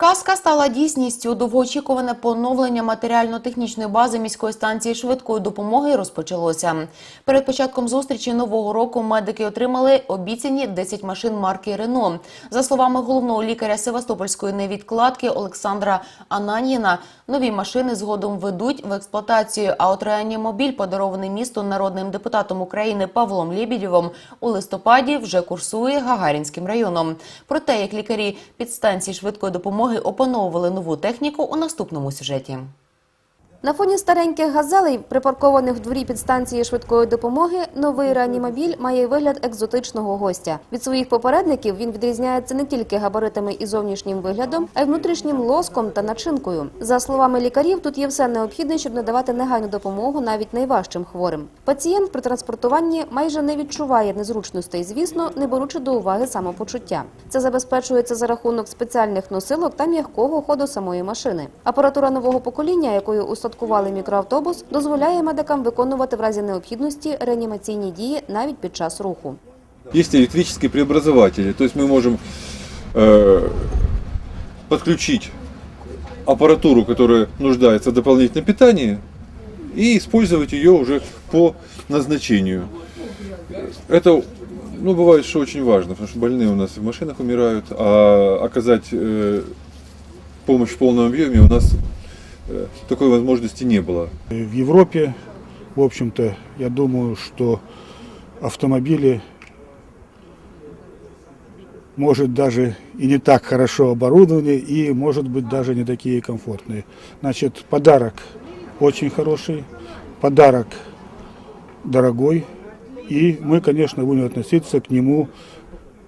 Казка стала дійсністю. Довгоочікуване поновлення матеріально-технічної бази міської станції швидкої допомоги розпочалося. Перед початком зустрічі нового року медики отримали обіцяні 10 машин марки Рено. За словами головного лікаря Севастопольської невідкладки Олександра Ананіна, нові машини згодом ведуть в експлуатацію. А от реанімобіль, подарований місту народним депутатом України Павлом Лєбідєвим, у листопаді вже курсує Гагарінським районом. Про те, як лікарі підстанції швидкої допомоги опановували нову техніку у наступному сюжеті. На фоні стареньких газелей, припаркованих в дворі підстанції швидкої допомоги, новий реанімобіль має вигляд екзотичного гостя. Від своїх попередників він відрізняється не тільки габаритами і зовнішнім виглядом, а й внутрішнім лоском та начинкою. За словами лікарів, тут є все необхідне, щоб надавати негайну допомогу навіть найважчим хворим. Пацієнт при транспортуванні майже не відчуває незручностей, звісно, не беручи до уваги самопочуття. Це забезпечується за рахунок спеціальних носилок та м'якого ходу самої машини. Апаратура нового покоління, якою устаткували мікроавтобус, дозволяє медикам виконувати в разі необхідності реанімаційні дії навіть під час руху. Есть электрические преобразователи, то есть мы можем э, подключить аппаратуру, которая нуждается в дополнительном питании, и использовать ее уже по назначению. Это, ну, бывает, что очень важно, потому что больные у нас и в машинах умирают, а оказать э, помощь в полном объеме у нас э, такой возможности не было. В Европе, в общем-то, я думаю, что автомобили, может, даже и не так хорошо оборудованы, и, может быть, даже не такие комфортные. Значит, подарок очень хороший, подарок дорогой, и мы, конечно, будем относиться к нему,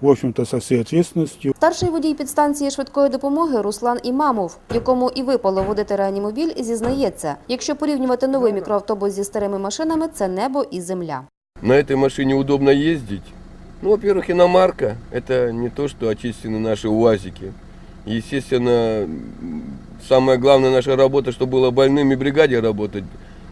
в общем-то, со всей ответственностью. Старший водій підстанції швидкої допомоги Руслан Імамов, якому і випало водити реанімобіль, зізнається, якщо порівнювати новий мікроавтобус зі старими машинами, це небо і земля. На этой машине удобно ездить. Ну, во-первых, иномарка. Это не то, что очищены наши УАЗики. Естественно, м, самая главная наша работа, чтобы было больным и бригаде работать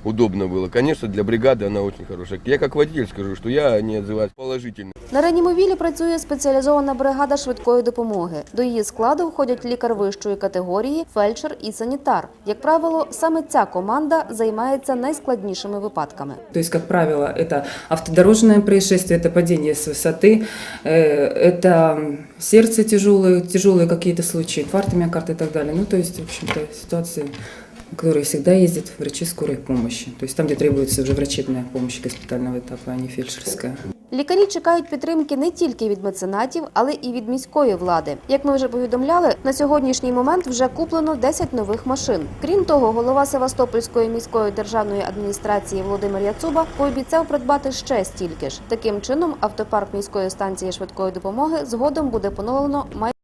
удобно было. Конечно, для бригады она очень хорошая. Я как водитель скажу, что я не отзываюсь положительно. На реанімобілі працює спеціалізована бригада швидкої допомоги. До її складу входять лікар вищої категорії, фельдшер і санітар. Як правило, саме ця команда займається найскладнішими випадками. То есть, как правило, это автодорожное происшествие, это падение с высоты, э, это сердце тяжелые, тяжелые какие-то случаи, инфаркты миокарда и так далее. Ну, то есть, в общем-то, ситуации, в которые всегда ездят врачи скорой помощи. То есть там, где требуется уже врачебная помощь госпитального этапа, а не фельдшерская. Лікарі чекають підтримки не тільки від меценатів, але і від міської влади. Як ми вже повідомляли, на сьогоднішній момент вже куплено 10 нових машин. Крім того, голова Севастопольської міської державної адміністрації Володимир Яцуба пообіцяв придбати ще стільки ж. Таким чином, автопарк міської станції швидкої допомоги згодом буде поновлено майже